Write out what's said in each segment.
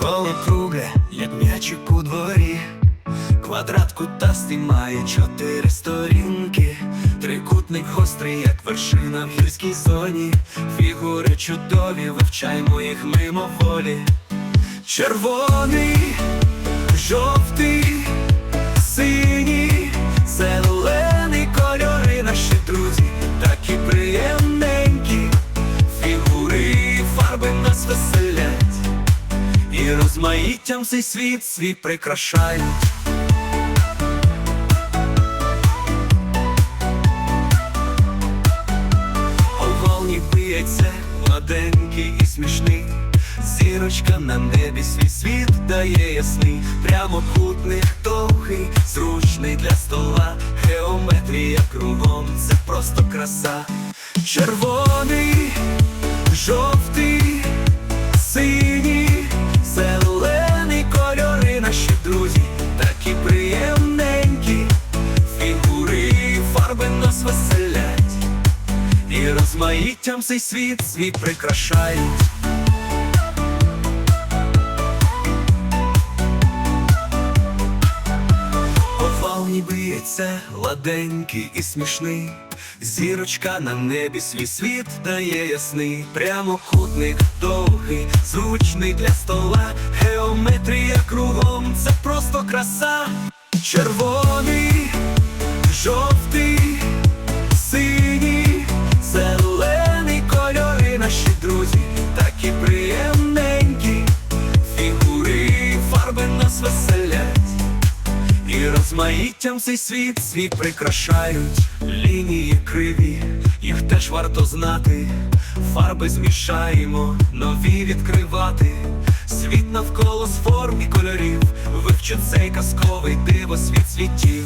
Коло круге, як м'ячик у дворі, квадрат кутастий має чотири сторінки, трикутник гострий, як вершина в гірській зоні, фігури чудові, вивчаймо їх мимоволі. Червоний, жовтий, синій, зелений кольори наші друзі, такі приємненькі, фігури фарби нас веселять, розмаїттям цей світ свій прикрашають. Оволні б'ється, младенький і смішний. Зірочка на небі свій світ дає ясний, прямокутник довгий, зручний для стола, геометрія кругом, це просто краса. Червоний, нас веселять, і розмаїттям цей світ свій прикрашають. Овал ніби ладенький і смішний. Зірочка на небі свій світ дає ясний, прямокутник довгий, зручний для стола, геометрія кругом, це просто краса. Червоний, веселять. І розмаїттям цей світ свій прикрашають лінії криві, їх теж варто знати. Фарби змішаємо, нові відкривати. Світ навколо з форм і кольорів, вивчу цей казковий диво світ світів.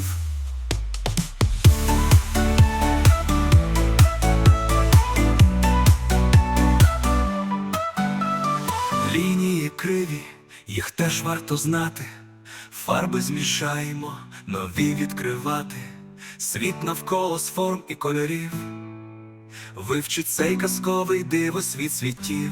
Лінії криві, їх теж варто знати. Фарби змішаємо, нові відкривати. Світ навколо з форм і кольорів. Вивчи цей казковий диво світ світів.